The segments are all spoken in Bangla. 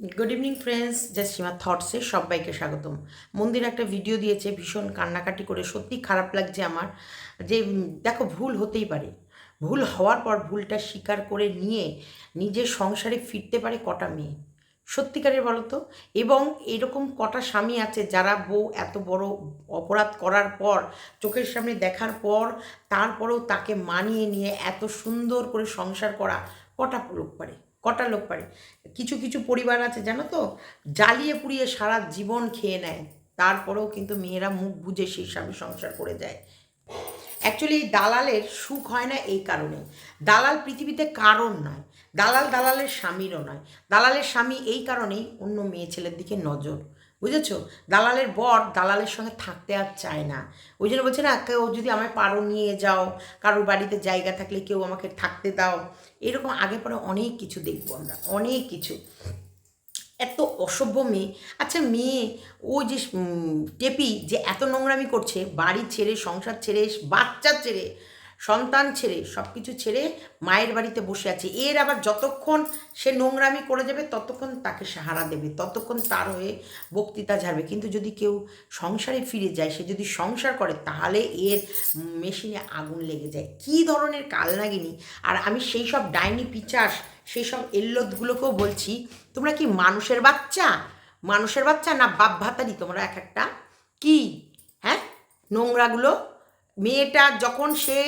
Good evening friends just Seema থটসে সবাইকে স্বাগতম। মন্দির একটা ভিডিও দিয়েছে, ভীষণ কান্নাকাটি করে, সত্যি খারাপ লাগছে আমার। যে, দেখো, ভুল হতেই পারে। ভুল হওয়ার পর ভুলটা স্বীকার করে নিয়ে নিজের সংসারে ফিরতে পারে কটা মেয়ে? সত্যিকারের বলো তো এবং এরকম কটা স্বামী আছে যারা বউ এত বড় অপরাধ করার পর, চোখের সামনে দেখার পর, তারপরেও তাকে মানিয়ে নিয়ে এত সুন্দর করে সংসার করা কটা লোক পারে? কটা লোক পারে? কিছু কিছু পরিবার আছে, জানো তো, জ্বালিয়ে পুড়িয়ে সারা জীবন খেয়ে নেয়। তারপরেও কিন্তু মেয়েরা মুখ বুঝে সেই স্বামী সংসার করে যায়। অ্যাকচুয়ালি এই দালালের সুখ হয় না এই কারণে। দালাল পৃথিবীতে কারণ নয়। দালাল দালালের স্বামীরও নয়। দালালের স্বামী এই কারণেই অন্য মেয়ে ছেলের দিকে নজর। বুঝেছ? দালালের বর দালালের সঙ্গে থাকতে আর চায় না। ওই জন্য বলছে না, কেউ যদি আমায় পারো নিয়ে যাও, কারোর বাড়িতে জায়গা থাকলে কেউ আমাকে থাকতে দাও। এরকম আগে পরে অনেক কিছু দেখব আমরা, অনেক কিছু। এত অসভ্য মেয়ে। আচ্ছা মেয়ে, ও যে টেপি যে এত নোংরামি করছে, বাড়ি ছেড়ে, সংসার ছেড়ে, বাচ্চা ছেড়ে সন্তান ছেড়ে সব কিছু ছেড়ে মায়ের বাড়িতে বসে আছে। এর আবার যতক্ষণ সে নোংরামি করে যাবে, ততক্ষণ তাকে সাহারা দেবে, ততক্ষণ তার হয়ে বক্তৃতা ঝাড়বে। কিন্তু যদি কেউ সংসারে ফিরে যায়, সে যদি সংসার করে, তাহলে এর মেশিনে আগুন লেগে যায়। কী ধরনের কালনাগিনী? আর আমি সেই সব ডাইনি পিচাস, সেই সব এল্লোদগুলোকেও বলছি, তোমরা কি মানুষের বাচ্চা? মানুষের বাচ্চা না বাপ ভাতারি তোমরা এক একটা কি? হ্যাঁ? নোংরাগুলো মেয়েটা যখন সে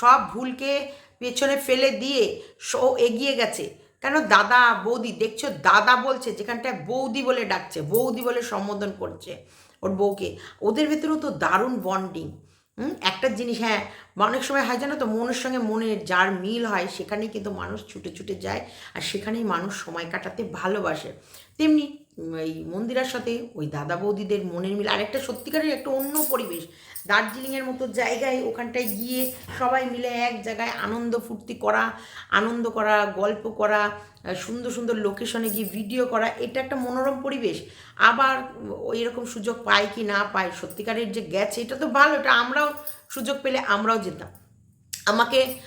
সব ভুলকে পেছনে ফেলে দিয়ে সো এগিয়ে গেছে, কেন দাদা বৌদি, দেখছ দাদা বলছে, যেখানটায় বৌদি বলে ডাকছে, বৌদি বলে সম্বোধন করছে ওর বউকে, ওদের ভেতরেও তো দারুণ বন্ডিং। একটা জিনিস হ্যাঁ অনেক সময় হয় জানো তো, মনের সঙ্গে মনের যার মিল হয়, সেখানেই কিন্তু মানুষ ছুটে ছুটে যায়, আর সেখানেই মানুষ সময় কাটাতে ভালোবাসে। তেমনি এই মন্দিরার সাথে ওই দাদা বৌদিদের মনের মিল, আরেকটা সত্যিকারের একটা অন্য পরিবেশ। দার্জিলিংয়ের মতো জায়গায় ওখানটায় গিয়ে সবাই মিলে এক জায়গায় আনন্দ ফুর্তি করা, আনন্দ করা, গল্প করা সুন্দর সুন্দর লোকেশনে গিয়ে ভিডিও করা, এটা একটা মনোরম পরিবেশ। আবার এরকম সুযোগ পায় কি না পায়, সত্যিকারের যে গেছে, এটা তো ভালো, এটা আমরাও সুযোগ পেলে আমরাও যেতাম। আমাকে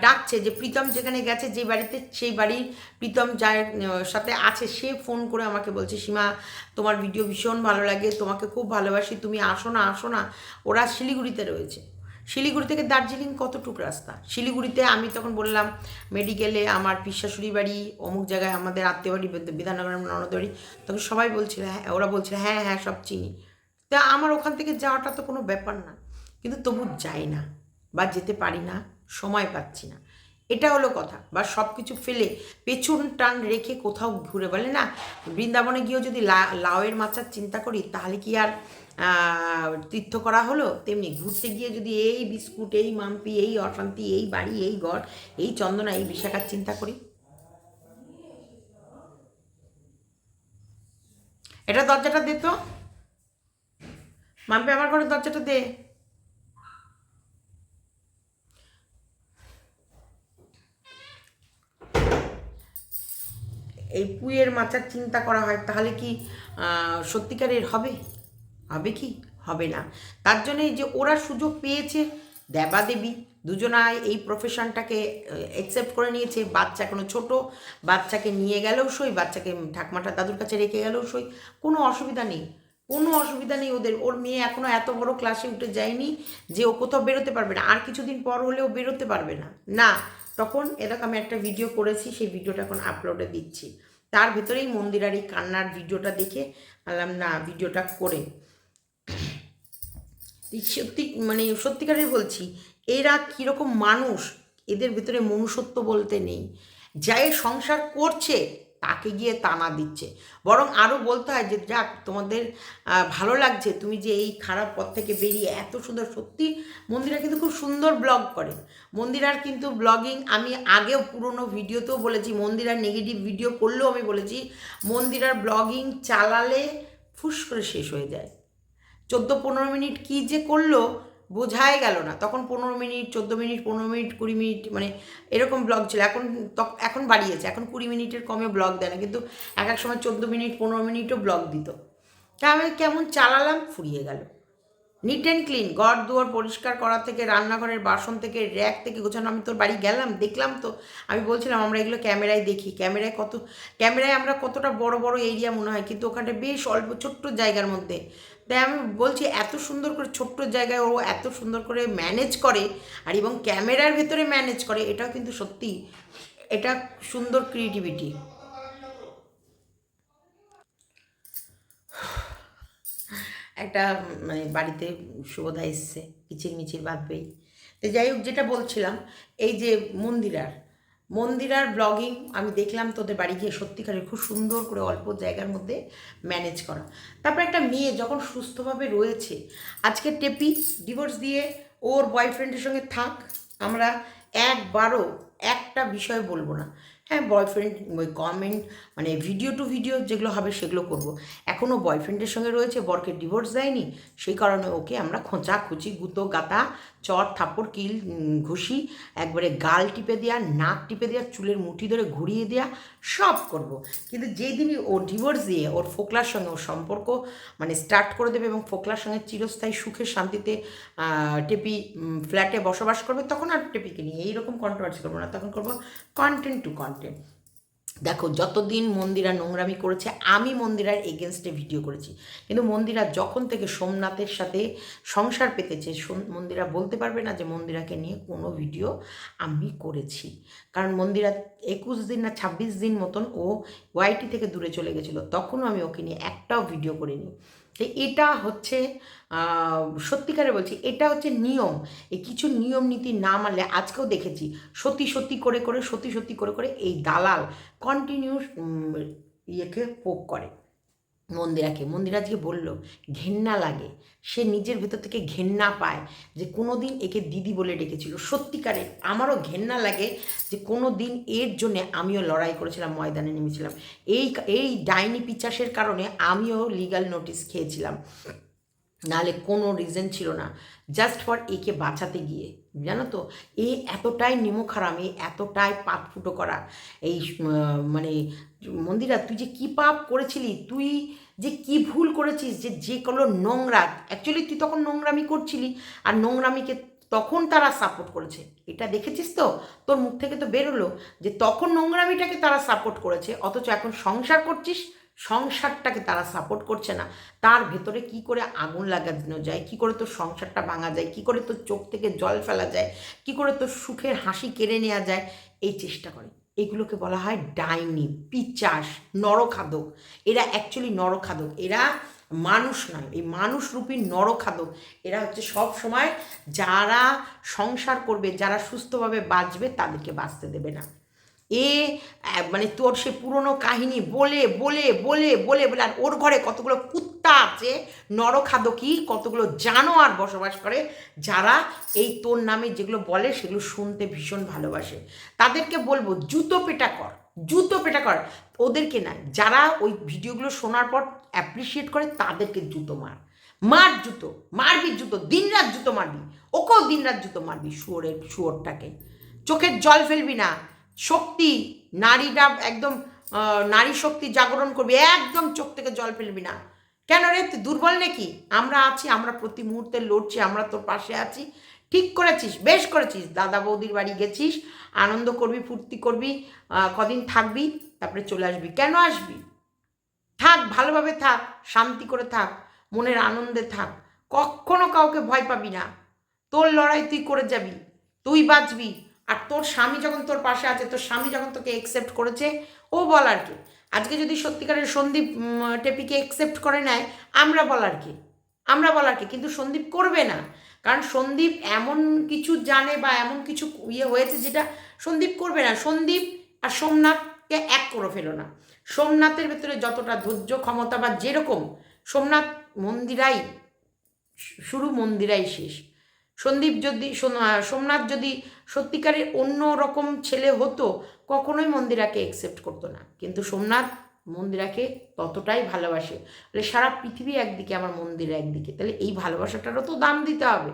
ডাকছে যে প্রীতম যেখানে গেছে, যে বাড়িতে, সেই বাড়ির প্রীতম যার সাথে আছে, সে ফোন করে আমাকে বলছে, সীমা, তোমার ভিডিও ভীষণ ভালো লাগে, তোমাকে খুব ভালোবাসি, তুমি আসো না আসো না। ওরা শিলিগুড়িতে রয়েছে। শিলিগুড়ি থেকে দার্জিলিং কতটুকু রাস্তা? শিলিগুড়িতে আমি তখন বললাম, মেডিকেলে আমার পিসাশুড়ি বাড়ি, অমুক জায়গায় আমাদের আত্মীয় বাড়ি, বিদ- বিধাননগর আমার ননদ বাড়ি। তখন সবাই বলছিল হ্যাঁ ওরা বলছিল হ্যাঁ হ্যাঁ সব চিনি। তা আমার ওখান থেকে যাওয়াটা তো কোনো ব্যাপার না, কিন্তু তবু যাই না। বা যেতে পারি না, সময় পাচ্ছি না। এটা হলো কথা। বা সব কিছু ফেলে পেছন টান রেখে কোথাও ঘুরে বলে না, বৃন্দাবনে গিয়েও যদি লাউয়ের মাচার চিন্তা করি, তাহলে কি আর তীর্থ করা হলো? তেমনি ঘুরতে গিয়ে যদি এই বিস্কুট, এই মাম্পি, এই অশান্তি, এই বাড়ি, এই ঘর এই চন্দনা, এই বিশাখার চিন্তা করি। এটা দরজাটা দে তো। মাম্পি, আমার ঘরের দরজাটা দে। এই পুয়ের মাচার চিন্তা করা হয়, তাহলে কি সত্যিকারের হবে? হবে কি? হবে না। তার জন্য যে ওরা সুযোগ পেয়েছে দেবাদেবী দুজনায় এই প্রফেশনটাকে অ্যাকসেপ্ট করে নিয়েছে। বাচ্চা এখনও ছোট, বাচ্চাকে নিয়ে গেলেও সই, বাচ্চাকে ঠাকমাটা দাদুর কাছে রেখে গেলেও সই। কোনো অসুবিধা নেই, কোনো অসুবিধা নেই ওদের। ওর মেয়ে এখনও এত বড় ক্লাসে উঠে যায়নি যে ও কোথাও বেরোতে পারবে না। আর কিছুদিন পর হলেও বেরোতে পারবে না। না তখন এরকম আমি একটা ভিডিও করেছি, সেই ভিডিওটা এখন আপলোডে দিচ্ছি। তার ভেতরেই মন্দিরার এই কান্নার ভিডিওটা দেখে বললাম, না ভিডিওটা করে। সত্যি মানে সত্যিকারের বলছি, এরা কীরকম মানুষ, এদের ভেতরে মনুষ্যত্ব বলতে নেই। যাই সংসার করছে তাকে গিয়ে টানা দিচ্ছে। বরং আরও বলতে হয় যে, যাক, তোমাদের ভালো লাগছে। তুমি যে এই খারাপ পথ থেকে বেরিয়ে এত সুন্দর, সত্যি মন্দিরা কিন্তু খুব সুন্দর ব্লগ করে। মন্দিরার কিন্তু ব্লগিং আমি আগেও পুরনো ভিডিওতেও বলেছি, মন্দিরার নেগেটিভ ভিডিও করলেও আমি বলেছি, মন্দিরার ব্লগিং চালালে ফুস করে শেষ হয়ে যায়। চোদ্দ পনেরো মিনিট কী যে করল বোঝাই গেল না। তখন পনেরো মিনিট, চোদ্দ মিনিট, পনেরো মিনিট, কুড়ি মিনিট মানে এরকম ব্লগ ছিল। এখন এখন বাড়িয়েছে। এখন কুড়ি মিনিটের কমে ব্লগ দেয় না। কিন্তু এক এক সময় চোদ্দ মিনিট, পনেরো মিনিটও ব্লগ দিত। তা আমি কেমন চালালাম? ফুরিয়ে গেল। নিট অ্যান্ড ক্লিন ঘর দুয়ার পরিষ্কার করা থেকে, রান্নাঘরের বাসন থেকে র্যাক থেকে গোছানো। আমি তোর বাড়ি গেলাম, দেখলাম তো। আমি বলছিলাম, আমরা এগুলো ক্যামেরায় দেখি। ক্যামেরায় কত ক্যামেরায় আমরা কতটা বড় বড় এরিয়া মনে হয়। কিন্তু ওখানে বেশ অল্প, ছোট্ট জায়গার মধ্যে। তাই আমি বলছি এত সুন্দর করে ছোট্ট জায়গায় ও এত সুন্দর করে ম্যানেজ করে আর এবং ক্যামেরার ভেতরে ম্যানেজ করে, এটাও কিন্তু সত্যি, এটা সুন্দর ক্রিয়েটিভিটি একটা মানে বাড়িতে শুভদা এসছে কিচির মিচির বাঁধবেই তো যাই হোক, যেটা বলছিলাম, এই যে মন্দিরার মন্দিরার ব্লগিং আমি দেখলাম তোদের বাড়ি গিয়ে সত্যিকারের খুব সুন্দর করে অল্প জায়গার মধ্যে ম্যানেজ করা। তারপর একটা মেয়ে যখন সুস্থভাবে রয়েছে, আজকে টেপি ডিভোর্স দিয়ে ওর বয়ফ্রেন্ডের সঙ্গে থাক, আমরা একবারও একটা বিষয় বলব না। হ্যাঁ বয়ফ্রেন্ড ওই কমেন্ট মানে ভিডিও টু ভিডিও যেগুলো হবে সেগুলো করব। এখনও বয়ফ্রেন্ডের সঙ্গে রয়েছে, বরকে ডিভোর্স দেয়নি, সেই কারণে ওকে আমরা খোঁচা খুচি, গুঁতো, গাতা চর থাপ্পড়, কিল ঘুষি, একবারে গাল টিপে দেওয়া নাক টিপে দেওয়া চুলের মুঠি ধরে ঘুরিয়ে দেওয়া সব করব। কিন্তু যেই দিনই ও ডিভোর্স দিয়ে ওর ফোকলার সঙ্গে ওর সম্পর্ক মানে স্টার্ট করে দেবে এবং ফোকলার সঙ্গে চিরস্থায়ী সুখে শান্তিতে টেপি ফ্ল্যাটে বসবাস করবে, তখন আর টেপিকে নিয়ে এইরকম কন্ট্রোভার্সি করব না, তখন করব কন্টেন্ট টু কন্টেন্ট দেখো, যতদিন মন্দিরা নোংরামি করেছে, আমি মন্দিরার এগেনস্টে ভিডিও করেছি। কিন্তু মন্দিরা যখন থেকে সোমনাথের সাথে সংসার পেতেছে মন্দিরা বলতে পারবে না যে মন্দিরাকে নিয়ে কোনো ভিডিও আমি করেছি। কারণ মন্দিরা একুশ দিন না ছাব্বিশ দিন মতন ও ওয়াইটি থেকে দূরে চলে গেছিল, তখনও আমি ওকে নিয়ে একটাও ভিডিও করিনি। তো এটা হচ্ছে সত্যিকারে বলছি, এটা হচ্ছে নিয়ম। এই কিছু নিয়ম নীতি না মানলে, আজকেও দেখেছি, সত্যি সত্যি করে করে, সত্যি সত্যি করে করে এই দালাল কন্টিনিউ ইয়েকে পোক করে। মন্দিরাকে। মন্দিরা আজকে বলল, ঘেন্না লাগে। সে নিজের ভেতর থেকে ঘেন্না পায় যে কোনো দিন একে দিদি বলে ডেকেছিল। সত্যিকারে আমারও ঘেন্না লাগে যে কোনো দিন এর জন্যে আমিও লড়াই করেছিলাম, ময়দানে নেমেছিলাম। এই এই ডাইনি পিচাসের কারণে আমিও লিগাল নোটিস খেয়েছিলাম। নাহলে কোনো রিজন ছিল না। জাস্ট ফর একে বাঁচাতে গিয়ে। জানো তো? এ এতটাই নিমখারাম এ এতটাই পাত ফুটো করা। এই মানে মন্দিরা, তুই যে কী পাপ করেছিলি, তুই যে কি ভুল করেছিস, যে যে কোনো নোংরা অ্যাকচুয়ালি তুই তখন নোংরামি করছিলি, আর নোংরামিকে তখন তারা সাপোর্ট করেছে। এটা দেখেছিস তো? তোর মুখ থেকে তো বেরোলো যে তখন নোংরামিটাকে তারা সাপোর্ট করেছে, অথচ এখন সংসার করছিস সংসারটাকে তারা সাপোর্ট করছে না। তার ভেতরে কি করে আগুন লাগানো যায়? কি করে তোর সংসারটা ভাঙা যায়? কি করে তোর চোখ থেকে জল ফেলা যায়? কি করে তোর সুখের হাসি কেড়ে নেওয়া যায়? এই চেষ্টা করে। এগুলোকে বলা হয় ডাইনি, পিচাস, নরখাদক। এরা অ্যাকচুয়ালি নরখাদক। এরা মানুষ নয়। এই মানুষরূপী নরখাদক। এরা হচ্ছে সব সময় যারা সংসার করবে, যারা সুস্থভাবে বাঁচবে, তাদেরকে বাঁচতে দেবে না। এ মানে তোর সে পুরনো কাহিনী বলে বলে বলে বলে বলে, আর ওর ঘরে কতগুলো কুত্তা আছে, নরখাদকি, কতগুলো জানোয়ার বসবাস করে, যারা এই তোর নামে যেগুলো বলে, সেগুলো শুনতে ভীষণ ভালোবাসে। তাদেরকে বলব, জুতো পেটা কর, জুতো পেটা কর। ওদেরকে না, যারা ওই ভিডিওগুলো শোনার পর অ্যাপ্রিসিয়েট করে, তাদেরকে জুতো মার। মার জুতো, মারবি জুতো, দিনরাত জুতো মারবি। ওকেও দিনরাত জুতো মারবি শুয়োরের, শুয়োরটাকে। চোখের জল ফেলবি না। শক্তি, নারীরা একদম নারী শক্তি জাগরণ করবি, একদম চোখ থেকে জল ফেলবি না। কেন রে? তুই দুর্বল নাকি? আমরা আছি, আমরা প্রতি মুহূর্তে লড়ছি, আমরা তোর পাশে আছি। ঠিক করেছিস, বেশ করেছিস। দাদা বৌদির বাড়ি গেছিস, আনন্দ করবি, ফুর্তি করবি কদিন থাকবি, তারপরে চলে আসবি। কেন আসবি? থাক, ভালোভাবে থাক, শান্তি করে থাক, মনের আনন্দে থাক। কখনো কাউকে ভয় পাবি না। তোর লড়াই তুই করে যাবি, তুই বাঁচবি। আর তোর স্বামী যখন তোর পাশে আছে, তোর স্বামী যখন তোকে একসেপ্ট করেছে, ও বলার কি। আজকে যদি সত্যিকারের সন্দীপ টেপিকে একসেপ্ট করে নেয়, আমরা বলার কি। আমরা বলার কি, কিন্তু সন্দীপ করবে না। কারণ সন্দীপ এমন কিছু জানে বা এমন কিছু ইয়ে হয়েছে যেটা সন্দীপ করবে না। সন্দীপ আর সোমনাথকে এক করে ফেলো না। সোমনাথের ভেতরে যতটা ধৈর্য, ক্ষমতা বা যেরকম, সোমনাথ মন্দিরাই, শুরু মন্দিরাই শেষ। সন্দীপ যদি সোম- সোমনাথ যদি সত্যিকারের অন্য রকম ছেলে হতো, কখনোই মন্দিরাকে একসেপ্ট করতো না। কিন্তু সোমনাথ মন্দিরাকে ততটাই ভালোবাসে। তাহলে সারা পৃথিবী একদিকে, আমার মন্দির একদিকে। তাহলে এই ভালোবাসাটারও তো দাম দিতে হবে।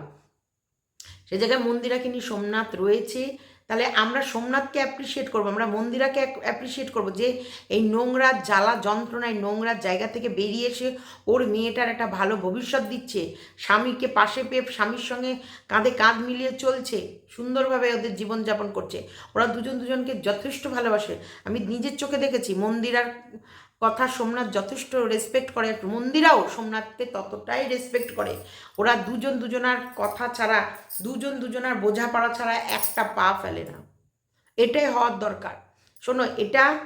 সে জায়গায় মন্দিরাকে নিয়ে সোমনাথ রয়েছে তাহলে আমরা সোমনাথকে অ্যাপ্রিসিয়েট করব, আমরা মন্দিরাকে অ্যাপ্রিসিয়েট করব যে এই নোংরা জ্বালা যন্ত্রণায় নোংরা জায়গা থেকে বেরিয়ে এসে ওর মেয়েটার একটা ভালো ভবিষ্যৎ দিচ্ছে। স্বামীকে পাশে পেয়ে স্বামীর সঙ্গে কাঁধে কাঁধ মিলিয়ে চলছে, সুন্দরভাবে ওদের জীবনযাপন করছে। ওরা দুজন দুজনকে যথেষ্ট ভালোবাসে। আমি নিজের চোখে দেখেছি মন্দিরার কথা সোমনাথ যথেষ্ট রেসপেক্ট করে মন্দিরাও সোমনাথকে ততটাই রেসপেক্ট করে। ওরা দুজন দুজনার কথা ছাড়া, দুজন দুজনার বোঝাপড়া ছাড়া একটা পা ফেলে না। এটাই হওয়ার দরকার। শোনো, এটা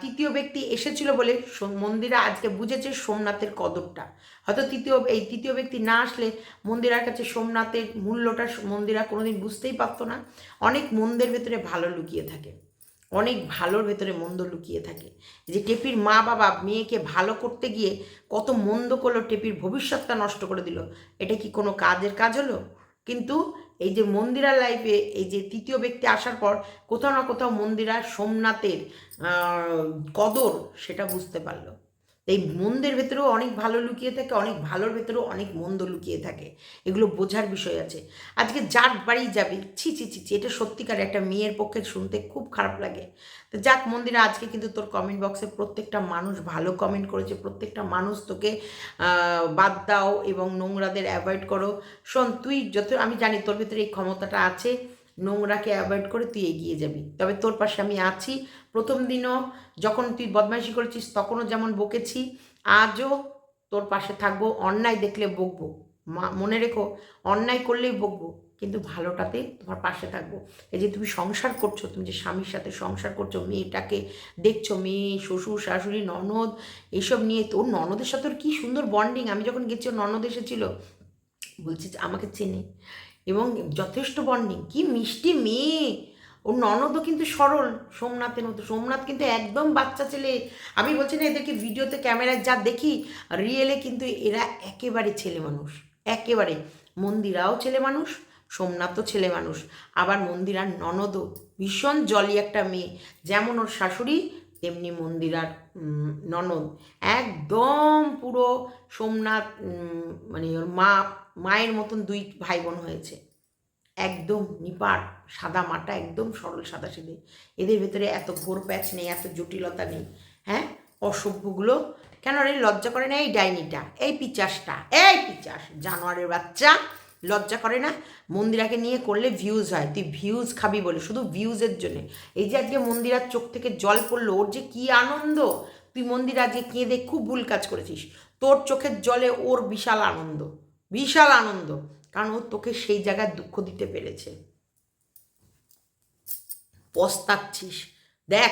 তৃতীয় ব্যক্তি এসেছিল বলে মন্দিরা আজকে বুঝেছে সোমনাথের কদরটা। হয়তো তৃতীয়, এই তৃতীয় ব্যক্তি না আসলে মন্দিরার কাছে সোমনাথের মূল্যটা মন্দিরা কোনোদিন বুঝতেই পারতো না। অনেক মন্দের ভেতরে ভালো লুকিয়ে থাকে। অনেক ভালোর ভেতরে মন্দ লুকিয়ে থাকে। যে টেপির মা বাবা মেয়েকে ভালো করতে গিয়ে কত মন্দ করল টেপির ভবিষ্যৎটা নষ্ট করে দিল। এটা কি কোনো কাজের কাজ হলো? কিন্তু এই যে মন্দিরা লাইফে এই যে তৃতীয় ব্যক্তি আসার পর কোথাও না কোথাও মন্দিরা সোমনাথের কদর সেটা বুঝতে পারল। এই মন্দের ভেতরেও অনেক ভালো লুকিয়ে থাকে অনেক ভালোর ভেতরেও অনেক মন্দ লুকিয়ে থাকে। এগুলো বোঝার বিষয় আছে। আজকে যার বাড়ি যাবে ছি ছি ছি ছি, এটা সত্যিকার একটা মেয়ের পক্ষে শুনতে খুব খারাপ লাগে। তো যাক মন্দিরা আজকে কিন্তু তোর কমেন্ট বক্সে প্রত্যেকটা মানুষ ভালো কমেন্ট করেছে প্রত্যেকটা মানুষ তোকে বাদ দাও এবং নোংরাদের অ্যাভয়েড করো। শোন তুই যত আমি জানি তোর ভেতরে এই ক্ষমতাটা আছে। নোংরাকে অ্যাভয়েড করে তুই এগিয়ে যাবি। তবে তোর পাশে আমি আছি। প্রথম দিনও যখন তুই বদমাইশি করেছিস, তখনও যেমন বকেছি, আজও তোর পাশে থাকব। অন্যায় দেখলে বকবো। মনে রেখো, অন্যায় করলেই বকবো, কিন্তু ভালোটাতে তোমার পাশে থাকব। এই যে তুমি সংসার করছ, তুমি যে স্বামীর সাথে সংসার করছ, মেয়েটাকে দেখছ, মেয়ে, শ্বশুর, শাশুড়ি, ননদ এইসব নিয়ে তোর ননদের সাথে ওর কী সুন্দর বন্ডিং আমি যখন গেছি, ওর ননদ এসেছিল, বলছি আমাকে চেনে। এবং যথেষ্ট বন্ডিং। কি মিষ্টি মেয়ে! ওর ননদও কিন্তু সরল, সোমনাথের মতো। সোমনাথ কিন্তু একদম বাচ্চা ছেলে। আমি বলছি না এদেরকে ভিডিওতে, ক্যামেরায় যা দেখি, রিয়েলে কিন্তু এরা একেবারে ছেলে মানুষ। একেবারে। মন্দিরাও ছেলে মানুষ, সোমনাথও ছেলে মানুষ। আবার মন্দিরার ননদও ভীষণ জলি একটা মেয়ে। যেমন ওর শাশুড়ি তেমনি মন্দিরার ননদ। একদম পুরো সোমনাথ মানে ওর মা, মায়ের মতন দুই ভাই বোন হয়েছে। একদম নিপাট, সাদা মাটা, একদম সরল সাদা সিধে এদের ভেতরে এত ঘোর প্যাচ নেই, এত জটিলতা নেই হ্যাঁ? অসভ্যগুলো। কেন রে, লজ্জা করে না এই ডাইনিটা? এই পিচাসটা, এই পিচাস, জানোয়ারের বাচ্চা। লজ্জা করে না? মন্দিরাকে নিয়ে করলে ভিউজ হয়। তুই ভিউজ খাবি বলে, শুধু ভিউজের জন্যে। এই যে আজকে মন্দিরার চোখ থেকে জল পড়ল, ওর যে কী আনন্দ! তুই মন্দির আজকে কেঁদে খুব ভুল কাজ করেছিস। তোর চোখের জলে ওর বিশাল আনন্দ। বিশাল আনন্দ। কারণ ও তোকে সেই জায়গায় দুঃখ দিতে পেরেছে। পস্তাচ্ছিস। দেখ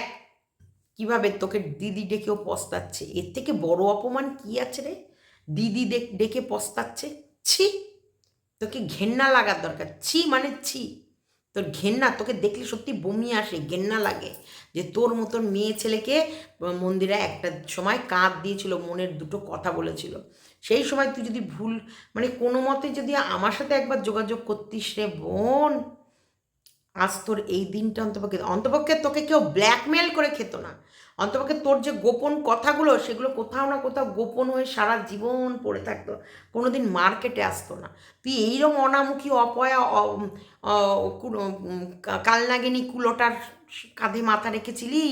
কীভাবে তোকে দিদি ডেকেও পস্তাচ্ছে। এর থেকে বড় অপমান কি আছে রে? দিদি ডেকে পস্তাচ্ছে? ছি! তোকে ঘেন্না লাগার দরকার। ছি মানে ছি। তোর ঘেন্না, তোকে দেখলে সত্যি বমি আসে, ঘেন্না লাগে। যে তোর মতন মেয়ে ছেলেকে মন্দিরে একটা সময় কাঁধ দিয়েছিল, মনের দুটো কথা বলেছিল। সেই সময় তুই যদি ভুল মানে কোনো মতে যদি আমার সাথে একবার যোগাযোগ করতিস রে বোন। আজ তোর এই দিনটা অন্তপক্ষে অন্তপক্ষে তোকে কেউ ব্ল্যাকমেল করে খেত না। অন্তপক্ষে তোর যে গোপন কথাগুলো, সেগুলো কোথাও না কোথাও গোপন হয়ে সারা জীবন পড়ে থাকতো। কোনো দিন মার্কেটে আসতো না। তুই এইরকম অনামুখী, অপয়া কালনাগিনী কুলোটার কাঁধে মাথা রেখেছিলি?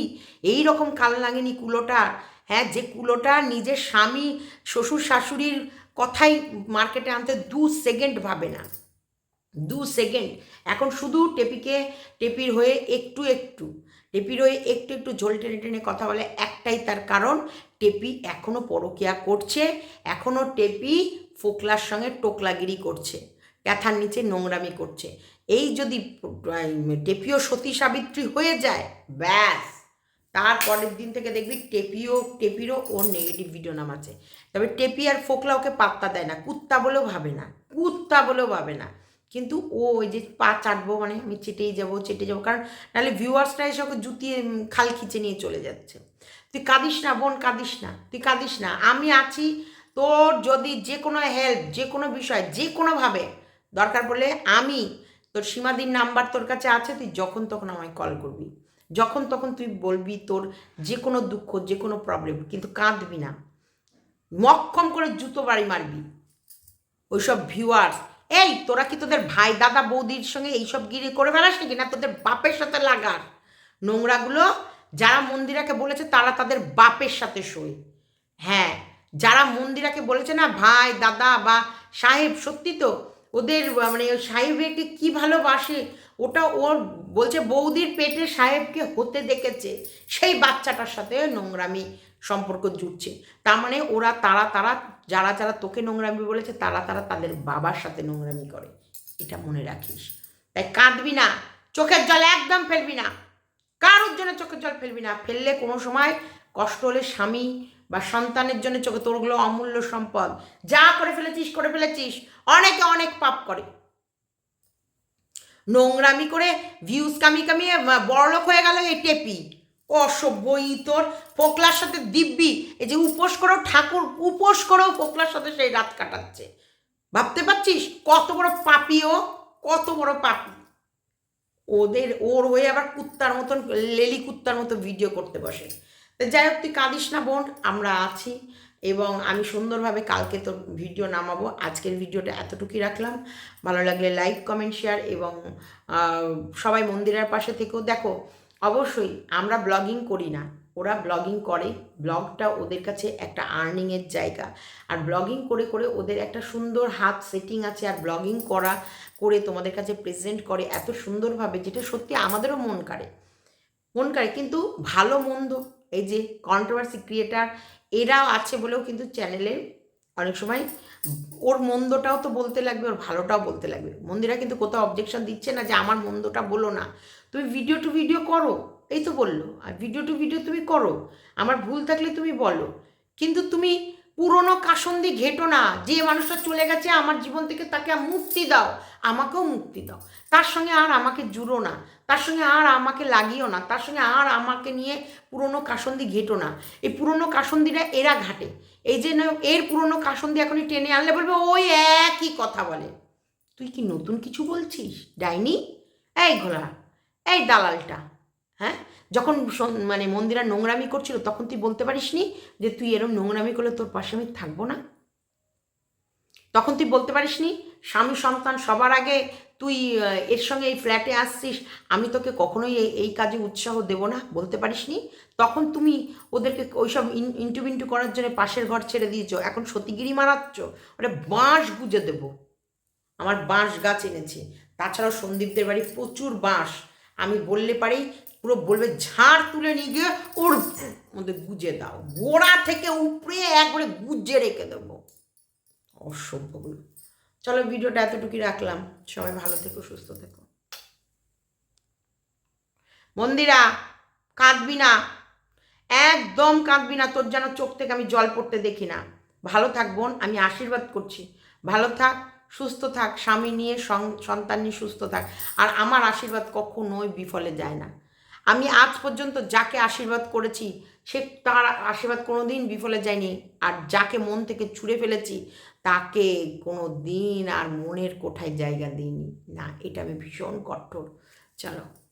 এই রকম কালনাগিনী কুলোটা হ্যাঁ যে কুলোটা নিজের স্বামী, শ্বশুর, শাশুড়ির কথাই মার্কেটে আনতে দু সেকেন্ড ভাবে না। দু সেকেন্ড এখন শুধু টেপিকে, টেপির হয়ে একটু একটু, টেপির হয়ে একটু একটু ঝোল টেনে টেনে কথা বলে একটাই তার কারণ, টেপি এখনও পরকিয়া করছে এখনও টেপি ফোকলার সঙ্গে টোকলাগিরি করছে ক্যাথার নিচে নোংরামি করছে। এই যদি টেপিও সতী সাবিত্রী হয়ে যায়, ব্যাস। তার পরের দিন থেকে দেখবি টেপিও, টেপিরও ওর নেগেটিভ ভিডিও নাম আছে তবে টেপি আর ফোকলা ওকে পাত্তা দেয় না, কুত্তা বলেও ভাবে না, কুত্তা বলেও ভাবে না। কিন্তু ও ওই যে পা চাটবো মানে আমি চেটেই যাব, চেটে যাব। কারণ নাহলে ভিউয়ার্সরা এসে ওকে জুতিয়ে খাল খিচে নিয়ে চলে যাচ্ছে। তুই কাঁদিস না বোন, কাঁদিস না, তুই কাঁদিস না। আমি আছি, তোর যদি যে কোনো হেল্প যে কোনো বিষয়, যে কোনোভাবে দরকার পড়লে আমি তোর সীমাদির নাম্বার তোর কাছে আছে, তুই যখন তখন আমায় কল করবি। যখন তখন তুই বলবি তোর যে কোনো দুঃখ, যে কোনো প্রবলেম কিন্তু কাঁদবি না। মক্ষম করে জুতো বাড়ি মারবি। ওইসব ভিউয়ার্স এই, তোরা কি তোদের ভাই, দাদা, বৌদির সঙ্গে এইসব গিরি করে বেড়াস নাকি? না তোদের বাপের সাথে লাগার নোংরাগুলো যারা মন্দিরাকে বলেছে তারা তাদের বাপের সাথে শোয়। হ্যাঁ যারা মন্দিরাকে বলেছে না, ভাই, দাদা বা সাহেব, সত্যি তো ওদের মানে ওই সাহেবকে কি ভালোবাসে, ওটা ওর বলছে বৌদির পেটে সাহেবকে হতে দেখেছে, সেই বাচ্চাটার সাথে নোংরামি সম্পর্ক জুটছে। তার মানে ওরা তারা তারা, যারা যারা তোকে নোংরামি বলেছে, তারা তারা তাদের বাবার সাথে নোংরামি করে। এটা মনে রাখিস। তাই কাঁদবি না, চোখের জল একদম ফেলবি না। কারোর জন্য চোখের জল ফেলবি না। ফেললে কোনো সময় কষ্ট হলে স্বামী বা সন্তানের জন্য চোখে তোরগুলো অমূল্য সম্পদ। যা করে ফেলেছিস করে ফেলেছিস। অনেকে অনেক পাপ করে। নোংরামি করে ভিউজ কামিয়ে কামিয়ে বড়লোক হয়ে গেল এই টেপি। অসভ্যই তোর। পোকলার সাথে দিব্যি। এই যে উপোস করেও ঠাকুর, উপোস করেও পোকলার সাথে সেই রাত কাটাচ্ছে। ভাবতে পারছিস? কত বড় পাপি ও, কত বড় পাপি। ওদের, ওর হয়ে আবার কুত্তার মতন, লেলি কুত্তার মতো ভিডিও করতে বসে। যাই হোক, তুই কাঁদিস না বোন, আমরা আছি। এবং আমি সুন্দরভাবে কালকে তোর ভিডিও নামাবো। আজকের ভিডিওটা এতটুকুই রাখলাম। ভালো লাগলে লাইক কমেন্ট শেয়ার এবং সবাই মন্দিরের পাশে থেকেও দেখো, অবশ্যই আমরা ব্লগিং করি না। ওরা ব্লগিং করে। ব্লগটা ওদের কাছে একটা আর্নিংয়ের জায়গা। আর ব্লগিং করে করে ওদের একটা সুন্দর হাত সেটিং আছে। আর ব্লগিং করা, করে তোমাদের কাছে প্রেজেন্ট করে এত সুন্দরভাবে, যেটা সত্যি আমাদেরও মন কাড়ে। মন কাড়ে, কিন্তু ভালো মন্দ এই যে কন্ট্রোভার্সি ক্রিয়েটার এরাও আছে বলেও কিন্তু চ্যানেলে অনেক সময় ওর মন্দটাও তো বলতে লাগবে, ওর ভালোটাও বলতে লাগবে। মন্দিরা কিন্তু কোথাও অবজেকশন দিচ্ছে না যে আমার মন্দটা বলো না। তুমি ভিডিও টু ভিডিও করো, এই তো বলল। আর ভিডিও টু ভিডিও তুমি করো। আমার ভুল থাকলে তুমি বলো। কিন্তু তুমি পুরনো কাসন্দি ঘেটো না। যে মানুষটা চলে গেছে, আমার জীবন থেকে তাকে মুক্তি দাও। আমাকেও মুক্তি দাও। তার সঙ্গে আর আমাকে জুড়ো না। তার সঙ্গে আর আমাকে লাগিও না। তার সঙ্গে আর আমাকে নিয়ে পুরনো কাসন্দি ঘেটো না। এই পুরনো কাসন্দিটা এরা ঘাটে। এই যে এর পুরনো কাসন্দি এখনই টেনে আনলে বলবে, ওই একই কথা বলে। তুই কি নতুন কিছু বলছিস, ডাইনি? এই ঘোলা এই দালালটা হ্যাঁ? যখন মানে মন্দিরা নোংরামি করছিল, তখন তুই বলতে পারিসনি যে তুই এরম নোংরামি করলে তোর পাশে আমি থাকব না? তখন তুই বলতে পারিসনি, স্বামী সন্তান সবার আগে তুই এর সঙ্গে এই ফ্ল্যাটে আসছিস, আমি তোকে কখনোই এই কাজে উৎসাহ দেব না? বলতে পারিসনি? তখন তুমি ওদেরকে ওইসব ইন- ইন্টু বিন্টু করার জন্য পাশের ঘর ছেড়ে দিয়েছ, এখন সতীগিরি মারাচ্ছ, ওটা বাঁশ গুজে দেবো। আমার বাঁশ গাছ এনেছে, তাছাড়াও সন্দীপদের বাড়ি প্রচুর বাঁশ, আমি বললে পারেই পুরো বলবে, ঝাড় তুলে নিয়ে গিয়ে ওর মধ্যে গুজে দাও। গোড়া থেকে উপরে একবারে গুজে রেখে দেবো। অসভ্যগুলো চলো ভিডিওটা এতটুকুই রাখলাম। সবাই ভালো থেকো, সুস্থ থেকো। মন্দিরা, কাঁদবি না। একদম কাঁদবি না। তোর যেন চোখ থেকে আমি জল পড়তে দেখি না। ভালো থাক বোন, আমি আশীর্বাদ করছি। ভালো থাক, সুস্থ থাক, স্বামী নিয়ে সন্তান নিয়ে সুস্থ থাক। আর আমার আশীর্বাদ কখনোই বিফলে যায় না। আমি আজ পর্যন্ত যাকে আশীর্বাদ করেছি, সে তার আশীর্বাদ কোনো দিন বিফলে যায়নি। আর যাকে মন থেকে ছুঁড়ে ফেলেছি, তাকে কোনো দিন আর মনের কোঠায় জায়গা দিইনি। না, এটা আমি ভীষণ কঠোর। চলো।